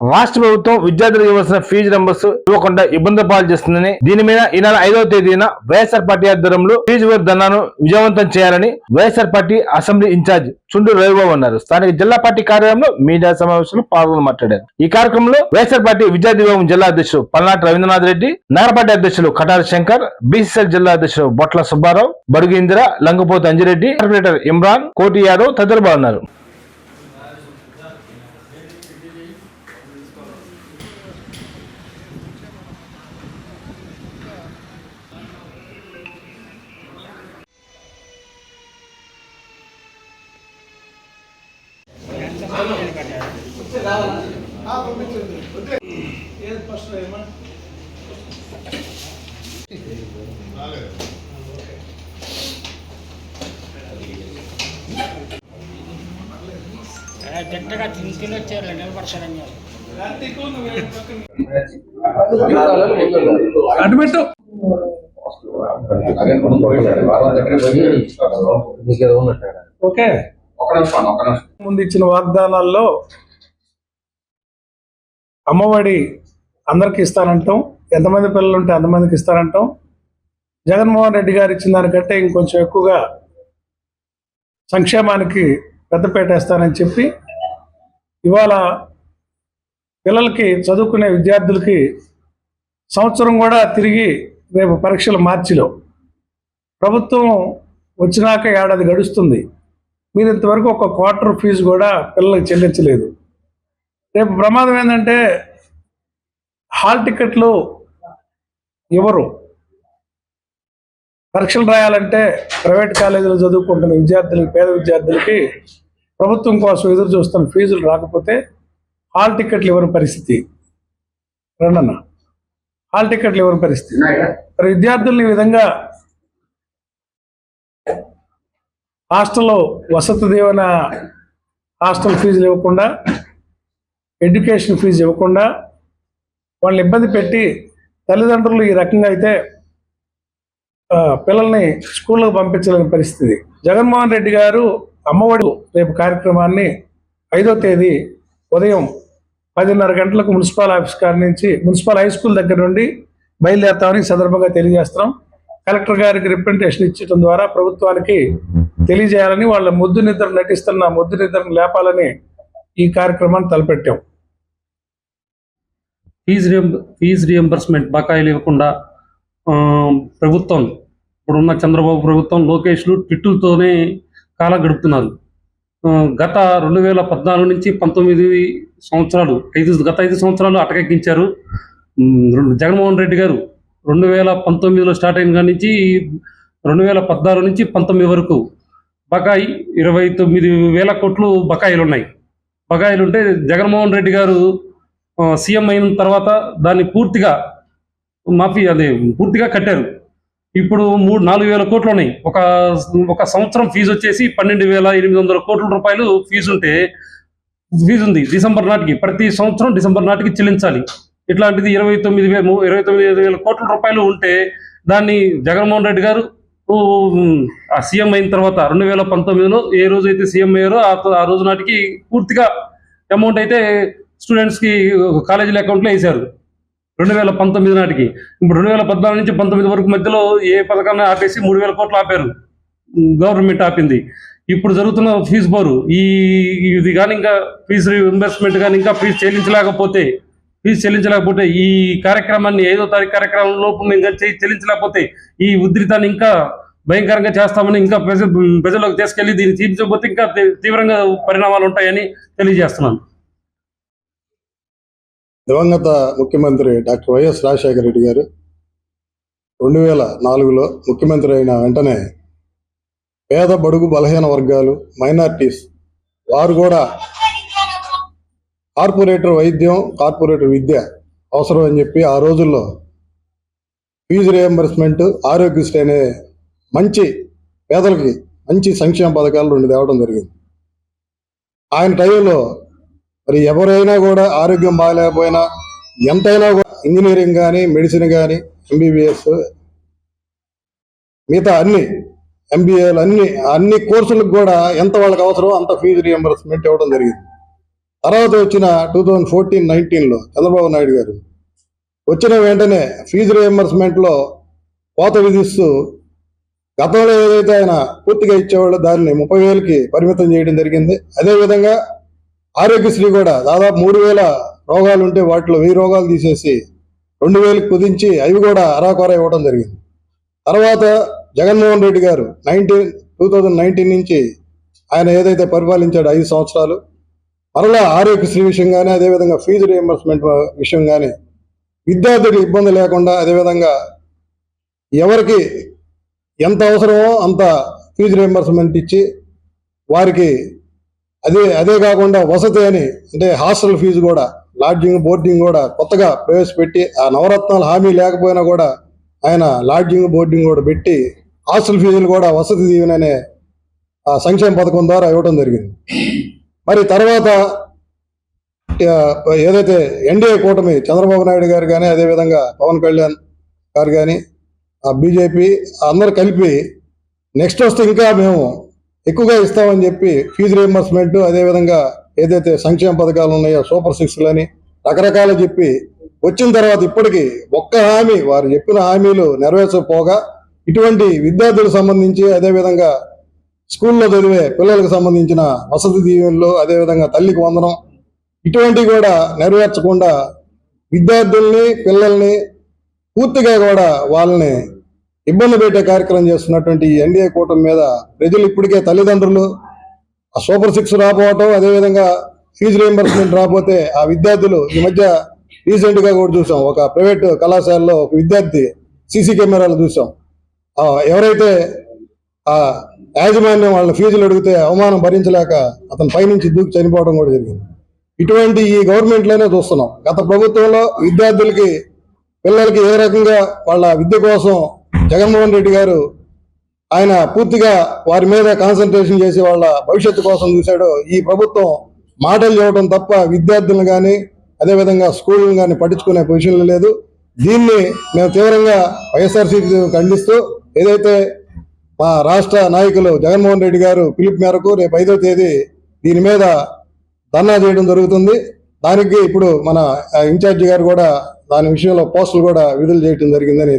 రాష్ట్ర ప్రభుత్వం విద్యార్థులకు ఇవ్వాల్సిన ఫీజు నంబర్స్ ఇవ్వకుండా ఇబ్బంది పాలు చేస్తుందని దీని మీద ఈ నెల ఐదవ తేదీన వైఎస్ఆర్ పార్టీ ఆధ్వర్యంలో ఫీజు ధనాను విజయవంతం చేయాలని YSR party assembly in-charge Chundu Ravibabu అన్నారు. స్థానిక జిల్లా పార్టీ కార్యాలయంలో మీడియా సమావేశంలో పాల్గొని మాట్లాడారు. ఈ కార్యక్రమంలో వైఎస్ఆర్ పార్టీ విద్యార్థి విభాగం జిల్లా అధ్యక్షుడు పల్నాటి రవీంద్రనాథ్ రెడ్డి నగర పార్టీ అధ్యక్షులు కటారి శంకర్ బీసీసీఎల్ జిల్లా అధ్యక్షుడు బొట్ల సుబ్బారావు బడుగు ఇందిర లంగపోతు అంజిరెడ్డి కార్పొరేటర్ ఇమ్రాన్ కోటి యాదవ్ తదితరులు పాల్గొన్నారు. జట్టగా తిని తిని వచ్చారు నిలబడతారని. Admit okay. ముందు ఇచ్చిన వాగ్దానాల్లో అమ్మఒడి అందరికి ఇస్తానంటాం. ఎంతమంది పిల్లలు ఉంటే అంతమందికి ఇస్తానంటాం. జగన్మోహన్ రెడ్డి గారు ఇచ్చిన దానికంటే ఇంకొంచెం ఎక్కువగా సంక్షేమానికి పెద్దపేట వేస్తానని చెప్పి ఇవాళ పిల్లలకి చదువుకునే విద్యార్థులకి సంవత్సరం కూడా తిరిగి రేపు పరీక్షలు మార్చిలో. ప్రభుత్వం వచ్చినాక ఏడాది గడుస్తుంది. మీరు ఇంతవరకు ఒక క్వార్టర్ ఫీజు కూడా పిల్లలకు చెల్లించలేదు. రేపు ప్రమాదం ఏంటంటే హాల్ టికెట్లు ఇవ్వరు. పరీక్షలు రాయాలంటే ప్రైవేట్ కాలేజీలో చదువుకుంటున్న విద్యార్థులకి పేద విద్యార్థులకి ప్రభుత్వం కోసం ఎదురు చూస్తున్న ఫీజులు రాకపోతే హాల్ టికెట్లు ఇవ్వని పరిస్థితి. రండన్న. హాల్ టికెట్లు ఇవ్వని పరిస్థితి. మరి విద్యార్థుల్ని ఈ విధంగా హాస్టల్లో వసతి దీవెన హాస్టల్ ఫీజులు ఇవ్వకుండా ఎడ్యుకేషన్ ఫీజు ఇవ్వకుండా వాళ్ళని ఇబ్బంది పెట్టి తల్లిదండ్రులు ఈ రకంగా అయితే పిల్లల్ని స్కూళ్ళకు పంపించలేని పరిస్థితి. జగన్మోహన్ రెడ్డి గారు అమ్మఒడి రేపు కార్యక్రమాన్ని ఐదో తేదీ ఉదయం పదిన్నర గంటలకు మున్సిపల్ ఆఫీస్ కాడి నుంచి మున్సిపల్ హై స్కూల్ దగ్గర నుండి బయలుదేరుతామని సందర్భంగా తెలియజేస్తున్నాం. కలెక్టర్ గారికి రిప్రజెంటేషన్ ఇచ్చడం ద్వారా ప్రభుత్వానికి తెలియజేయాలని వాళ్ళ ముద్దు నిద్ర నటిస్తున్న ముద్దు నిద్రను లేపాలని ఈ కార్యక్రమాన్ని తలపెట్టాం. ఫీజు రియం ఫీజు రియంబర్స్మెంట్ బకాయిలు ఇవ్వకుండా ప్రభుత్వం ఇప్పుడున్న చంద్రబాబు ప్రభుత్వం లోకేష్లు ట్విట్టులతోనే కాలం గడుపుతున్నారు. గత రెండు వేల పద్నాలుగు నుంచి పంతొమ్మిది సంవత్సరాలు ఐదు గత ఐదు సంవత్సరాలు అటకెక్కించారు. జగన్మోహన్ రెడ్డి గారు రెండు వేల పంతొమ్మిదిలో స్టార్ట్ అయిన కాడి నుంచి రెండు వేల పద్నాలుగు నుంచి పంతొమ్మిది వరకు బకాయి ఇరవై తొమ్మిది వేల కోట్లు బకాయిలు ఉన్నాయి బకాయిలు ఉంటే జగన్మోహన్ రెడ్డి గారు సీఎం అయిన తర్వాత దాన్ని పూర్తిగా మాఫీ అది పూర్తిగా కట్టారు. ఇప్పుడు మూడు నాలుగు వేల కోట్లు ఉన్నాయి ఒక ఒక సంవత్సరం ఫీజు వచ్చేసి పన్నెండు వేల ఎనిమిది వందల కోట్ల రూపాయలు ఫీజు ఉంటే ఫీజు ఉంది డిసెంబర్ నాటికి. ప్రతి సంవత్సరం డిసెంబర్ నాటికి చెల్లించాలి. ఇట్లాంటిది ఇరవై తొమ్మిది వేల ఇరవై తొమ్మిది వేల కోట్ల రూపాయలు ఉంటే దాన్ని జగన్మోహన్ రెడ్డి గారు సీఎం అయిన తర్వాత రెండు వేల పంతొమ్మిదిలో ఏ రోజు అయితే సీఎం అయ్యారో ఆ- రోజు నాటికి పూర్తిగా అమౌంట్ అయితే స్టూడెంట్స్కి కాలేజీల అకౌంట్లో వేశారు. రెండు వేల పంతొమ్మిది నాటికి. ఇప్పుడు రెండు వేల పద్నాలుగు నుంచి పంతొమ్మిది వరకు మధ్యలో ఏ పథకాన్ని ఆపేసి మూడు వేల కోట్లు ఆపారు. గవర్నమెంట్ ఆపింది. ఇప్పుడు జరుగుతున్న ఫీజు బోరు. ఈ ఇది కానీ ఇంకా ఫీజు రీఇంబర్స్మెంట్ కానీ ఇంకా ఫీజు చెల్లించలేకపోతే ఫీజు చెల్లించలేకపోతే ఈ కార్యక్రమాన్ని ఐదో తారీఖు కార్యక్రమం లోపు మేము ఇంకా చెల్లించలేకపోతే ఈ ఉద్రితాన్ని ఇంకా భయంకరంగా చేస్తామని ఇంకా ప్రజ ప్రజలకు తీసుకెళ్ళి దీన్ని తీర్చకపోతే ఇంకా తీవ్రంగా పరిణామాలు ఉంటాయని తెలియజేస్తున్నాను. దివంగత ముఖ్యమంత్రి డాక్టర్ వైఎస్ రాజశేఖర రెడ్డి గారు రెండు వేల నాలుగులో ముఖ్యమంత్రి అయిన వెంటనే పేద బడుగు బలహీన వర్గాలు మైనార్టీస్ వారు కూడా కార్పొరేటర్ వైద్యం కార్పొరేటర్ విద్య అవసరం అని చెప్పి ఆ రోజుల్లో ఫీజు రియంబర్స్మెంట్ ఆరోగ్యశ్రీ అనే మంచి పేదలకి మంచి సంక్షేమ పథకాలు రెండు తేవడం జరిగింది. ఆయన టైంలో మరి ఎవరైనా కూడా ఆరోగ్యం బాగాలేకపోయినా ఎంతైనా కూడా ఇంజనీరింగ్ కానీ మెడిసిన్ కానీ ఎంబీబీఎస్ మిగతా అన్ని ఎంబీఏలు అన్ని అన్ని కోర్సులకు కూడా ఎంత వాళ్ళకి అవసరమో అంత ఫీజు రియంబర్స్మెంట్ ఇవ్వడం జరిగింది. తర్వాత వచ్చిన టూ థౌజండ్ ఫోర్టీన్ నైన్టీన్లో చంద్రబాబు నాయుడు గారు వచ్చిన వెంటనే ఫీజు రియంబర్స్మెంట్లో కోత విధిస్తూ గతంలో ఏదైతే ఆయన పూర్తిగా ఇచ్చేవాళ్ళు దాన్ని ముప్పై వేలకి పరిమితం చేయడం జరిగింది. అదేవిధంగా ఆరోగ్యశ్రీ కూడా దాదాపు మూడు వేల రోగాలు ఉంటే వాటిలో వెయ్యి రోగాలు తీసేసి రెండు వేలకు కుదించి అవి కూడా అరాకొర ఇవ్వడం జరిగింది. తర్వాత జగన్మోహన్ రెడ్డి గారు నైన్టీన్ టూ థౌజండ్ నైన్టీన్ నుంచి ఆయన ఏదైతే పరిపాలించాడో ఐదు సంవత్సరాలు మరలా ఆరోగ్యశ్రీ విషయం కానీ అదేవిధంగా ఫీజు రియంబర్స్మెంట్ విషయం కానీ విద్యార్థులకు ఇబ్బంది లేకుండా అదేవిధంగా ఎవరికి ఎంత అవసరమో అంత ఫీజు రియంబర్స్మెంట్ ఇచ్చి వారికి అదే అదే కాకుండా వసతి అని అంటే హాస్టల్ ఫీజు కూడా లాడ్జింగ్ బోర్డింగ్ కూడా కొత్తగా ప్రవేశపెట్టి ఆ నవరత్నాల హామీ లేకపోయినా కూడా ఆయన లాడ్జింగ్ బోర్డింగ్ కూడా పెట్టి హాస్టల్ ఫీజులు కూడా వసతి దీవెననే ఆ సంక్షేమ పథకం ద్వారా ఇవ్వడం జరిగింది. మరి తర్వాత ఏదైతే ఎన్డీఏ కూటమి చంద్రబాబు నాయుడు గారు కానీ అదేవిధంగా పవన్ కళ్యాణ్ గారు కానీ ఆ బీజేపీ అందరు కలిపి నెక్స్ట్ వస్తే ఇంకా మేము ఎక్కువగా ఇస్తామని చెప్పి ఫీజు రియంబర్స్మెంట్ అదేవిధంగా ఏదైతే సంక్షేమ పథకాలు ఉన్నాయో సూపర్ సిక్స్లని రకరకాలు చెప్పి వచ్చిన తర్వాత ఇప్పటికీ ఒక్క హామీ వారు చెప్పిన హామీలు నెరవేర్చకపోగా ఇటువంటి విద్యార్థులకు సంబంధించి అదేవిధంగా స్కూల్లో చదివే పిల్లలకు సంబంధించిన వసతి దీవెనలు అదేవిధంగా తల్లికి వందనం. ఇటువంటివి కూడా నెరవేర్చకుండా విద్యార్థుల్ని పిల్లల్ని పూర్తిగా కూడా వాళ్ళని ఇబ్బంది పెట్టే కార్యక్రమం చేస్తున్నటువంటి ఈ ఎన్డీఏ కూటమి మీద ప్రజలు ఇప్పటికే తల్లిదండ్రులు ఆ సూపర్ సిక్స్ రాకపోవటం అదేవిధంగా ఫీజు రియంబర్స్మెంట్ రాకపోతే ఆ విద్యార్థులు ఈ మధ్య రీసెంట్గా కూడా చూసాం. ఒక ప్రైవేట్ కళాశాలలో ఒక విద్యార్థి సీసీ కెమెరాలు చూసాం. ఎవరైతే ఆ యాజమాన్యం వాళ్ళ ఫీజులు అడిగితే అవమానం భరించలేక అతను పైనుంచి దూకి చనిపోవడం కూడా జరిగింది. ఇటువంటి ఈ గవర్నమెంట్లోనే చూస్తున్నాం. గత ప్రభుత్వంలో విద్యార్థులకి పిల్లలకి ఏ రకంగా వాళ్ళ విద్య కోసం జగన్మోహన్ రెడ్డి గారు ఆయన పూర్తిగా వారి మీద కాన్సన్ట్రేషన్ చేసి వాళ్ళ భవిష్యత్తు కోసం చూశాడో ఈ ప్రభుత్వం మాటలు చెప్పడం తప్ప విద్యార్థులను కానీ అదేవిధంగా స్కూళ్ళను కానీ పట్టించుకునే పొజిషన్లో లేదు. దీన్ని మేము తీవ్రంగా వైఎస్ఆర్సీపీ ఖండిస్తూ ఏదైతే మా రాష్ట్ర నాయకులు జగన్మోహన్ రెడ్డి గారు పిలుపు మేరకు రేపు ఐదో తేదీ దీని మీద ధర్నా చేయడం జరుగుతుంది. దానికి ఇప్పుడు మన ఇన్ఛార్జి గారు కూడా దాని విషయంలో పోస్టులు కూడా విడుదల చేయడం జరిగిందని